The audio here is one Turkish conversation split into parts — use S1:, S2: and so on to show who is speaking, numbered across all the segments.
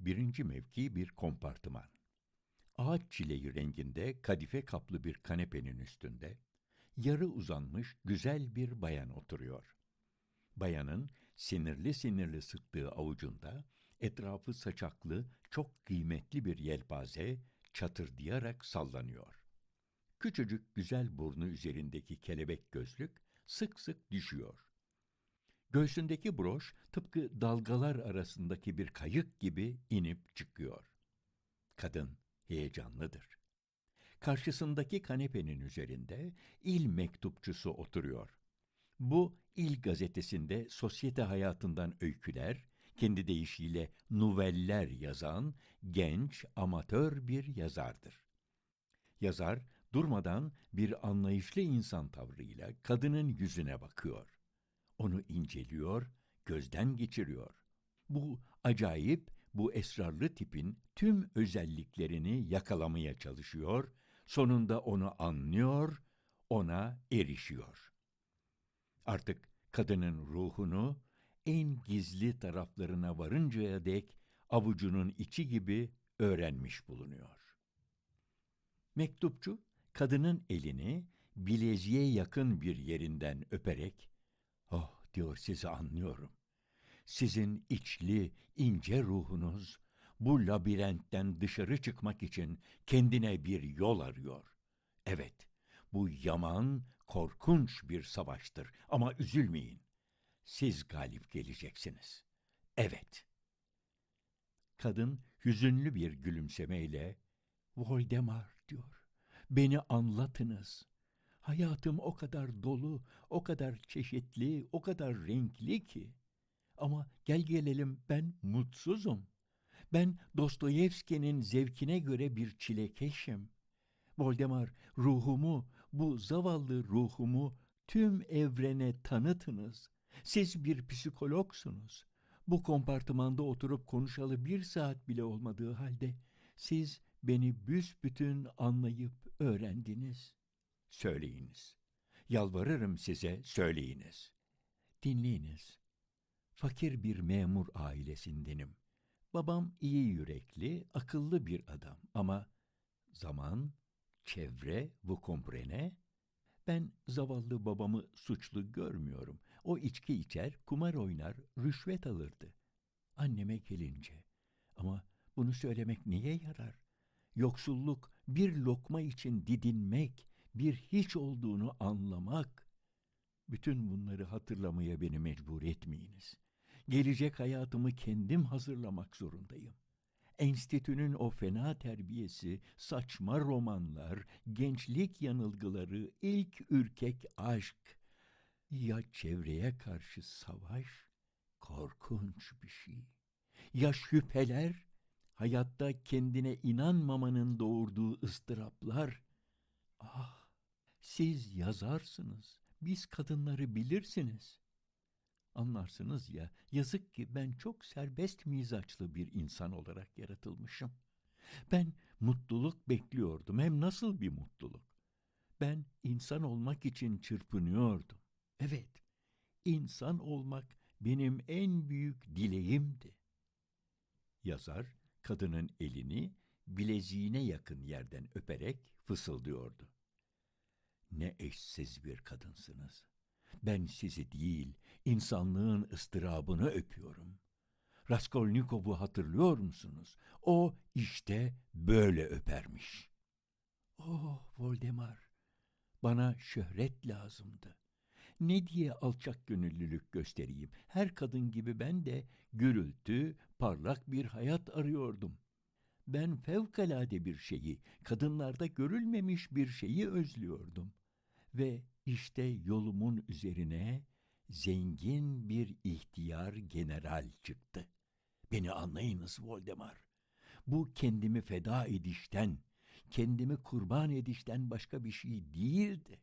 S1: Birinci mevki bir kompartıman. Ağaç çileği renginde kadife kaplı bir kanepenin üstünde, yarı uzanmış güzel bir bayan oturuyor. Bayanın sinirli sinirli sıktığı avucunda, etrafı saçaklı, çok kıymetli bir yelpaze çatırdayarak sallanıyor. Küçücük güzel burnu üzerindeki kelebek gözlük sık sık düşüyor. Göğsündeki broş tıpkı dalgalar arasındaki bir kayık gibi inip çıkıyor. Kadın heyecanlıdır. Karşısındaki kanepenin üzerinde il mektupçusu oturuyor. Bu il gazetesinde sosyete hayatından öyküler, kendi deyişiyle nuveller yazan genç, amatör bir yazardır. Yazar durmadan bir anlayışlı insan tavrıyla kadının yüzüne bakıyor. Onu inceliyor, gözden geçiriyor. Bu acayip, bu esrarlı tipin tüm özelliklerini yakalamaya çalışıyor, sonunda onu anlıyor, ona erişiyor. Artık kadının ruhunu en gizli taraflarına varıncaya dek avucunun içi gibi öğrenmiş bulunuyor. Mektupçu kadının elini bileziğe yakın bir yerinden öperek "Oh," diyor sizi anlıyorum. Sizin içli, ince ruhunuz bu labirentten dışarı çıkmak için kendine bir yol arıyor. Evet, bu yaman, korkunç bir savaştır ama üzülmeyin. Siz galip geleceksiniz. Evet. Kadın hüzünlü bir gülümsemeyle Voldemar diyor. Beni anlatınız. Hayatım o kadar dolu, o kadar çeşitli, o kadar renkli ki. Ama gel gelelim ben mutsuzum. Ben Dostoyevski'nin zevkine göre bir çilekeşim. Voldemar, ruhumu, bu zavallı ruhumu tüm evrene tanıtınız. Siz bir psikologsunuz. Bu kompartımanda oturup konuşalı bir saat bile olmadığı halde siz beni büsbütün anlayıp öğrendiniz. Söyleyiniz. Yalvarırım size söyleyiniz. Dinleyiniz. Fakir bir memur ailesindenim. Babam iyi yürekli, akıllı bir adam ama zaman, çevre, bu komprene, ben zavallı babamı suçlu görmüyorum. O içki içer, kumar oynar, rüşvet alırdı. Anneme gelince. Ama bunu söylemek niye yarar? Yoksulluk bir lokma için didinmek, bir hiç olduğunu anlamak. Bütün bunları hatırlamaya beni mecbur etmeyiniz. Gelecek hayatımı kendim hazırlamak zorundayım. Enstitünün o fena terbiyesi, saçma romanlar, gençlik yanılgıları, ilk ürkek aşk. Ya çevreye karşı savaş, korkunç bir şey. Ya şüpheler, hayatta kendine inanmamanın doğurduğu ıstıraplar. Ah, siz yazarsınız, biz kadınları bilirsiniz. Anlarsınız ya, yazık ki ben çok serbest mizaçlı bir insan olarak yaratılmışım. Ben mutluluk bekliyordum, hem nasıl bir mutluluk. Ben insan olmak için çırpınıyordum. Evet, insan olmak benim en büyük dileğimdi. Yazar, kadının elini bileziğine yakın yerden öperek fısıldıyordu. Ne eşsiz bir kadınsınız. Ben sizi değil, insanlığın ıstırabını öpüyorum. Raskolnikov'u hatırlıyor musunuz? O işte böyle öpermiş. Oh Voldemar, bana şöhret lazımdı. Ne diye alçak gönüllülük göstereyim? Her kadın gibi ben de gürültü, parlak bir hayat arıyordum. Ben fevkalade bir şeyi, kadınlarda görülmemiş bir şeyi özlüyordum. Ve işte yolumun üzerine zengin bir ihtiyar general çıktı. Beni anlayınız Voldemar. Bu kendimi feda edişten, kendimi kurban edişten başka bir şey değildi.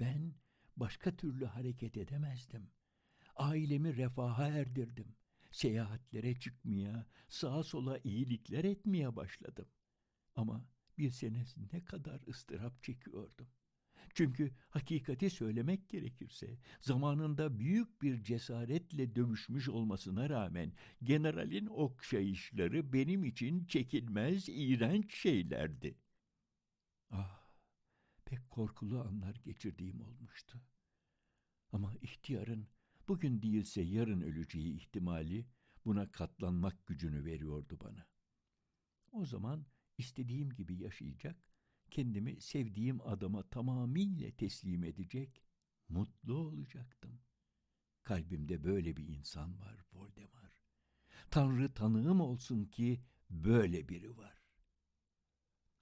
S1: Ben başka türlü hareket edemezdim. Ailemi refaha erdirdim. Seyahatlere çıkmaya, sağa sola iyilikler etmeye başladım. Ama bilseniz ne kadar ıstırap çekiyordum. Çünkü hakikati söylemek gerekirse zamanında büyük bir cesaretle dövüşmüş olmasına rağmen generalin okşayışları benim için çekilmez, iğrenç şeylerdi. Ah, pek korkulu anlar geçirdiğim olmuştu. Ama ihtiyarın bugün değilse yarın öleceği ihtimali buna katlanmak gücünü veriyordu bana. O zaman istediğim gibi yaşayacak, kendimi sevdiğim adama tamamıyla teslim edecek, mutlu olacaktım. Kalbimde böyle bir insan var Voldemar. Tanrı tanığım olsun ki böyle biri var.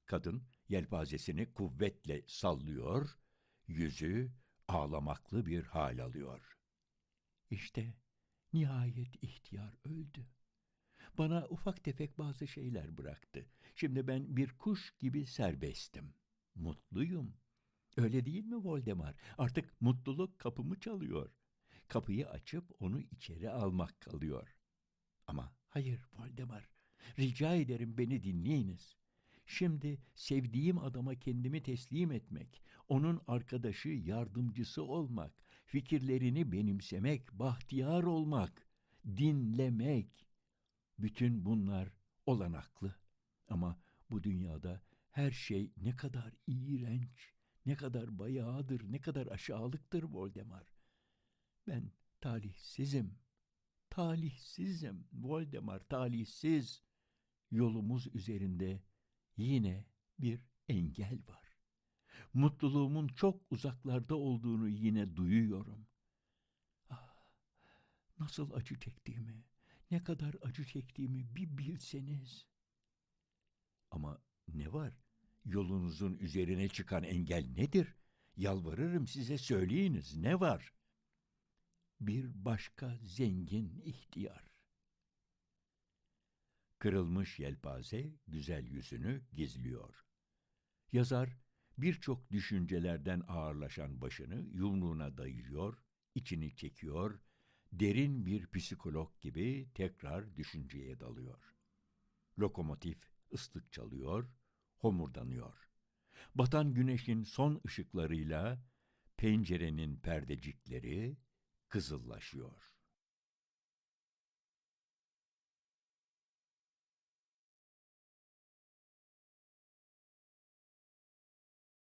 S1: Kadın yelpazesini kuvvetle sallıyor, yüzü ağlamaklı bir hal alıyor. İşte nihayet ihtiyar öldü. Bana ufak tefek bazı şeyler bıraktı. Şimdi ben bir kuş gibi serbestim. Mutluyum. Öyle değil mi Voldemar? Artık mutluluk kapımı çalıyor. Kapıyı açıp onu içeri almak kalıyor. Ama hayır Voldemar. Rica ederim beni dinleyiniz. Şimdi sevdiğim adama kendimi teslim etmek, onun arkadaşı, yardımcısı olmak, fikirlerini benimsemek, bahtiyar olmak, dinlemek. Bütün bunlar olanaklı. Ama bu dünyada her şey ne kadar iğrenç, ne kadar bayağıdır, ne kadar aşağılıktır Voldemar. Ben talihsizim. Talihsizim Voldemar, talihsiz. Yolumuz üzerinde yine bir engel var. Mutluluğumun çok uzaklarda olduğunu yine duyuyorum. Ah, nasıl acı çektiğimi, ne kadar acı çektiğimi bir bilseniz. Ama ne var? Yolunuzun üzerine çıkan engel nedir? Yalvarırım size söyleyiniz ne var? Bir başka zengin ihtiyar. Kırılmış yelpaze güzel yüzünü gizliyor. Yazar birçok düşüncelerden ağırlaşan başını yumruğuna dayıyor, içini çekiyor, derin bir psikolog gibi tekrar düşünceye dalıyor. Lokomotif ıslık çalıyor, homurdanıyor. Batan güneşin son ışıklarıyla pencerenin perdecikleri kızıllaşıyor.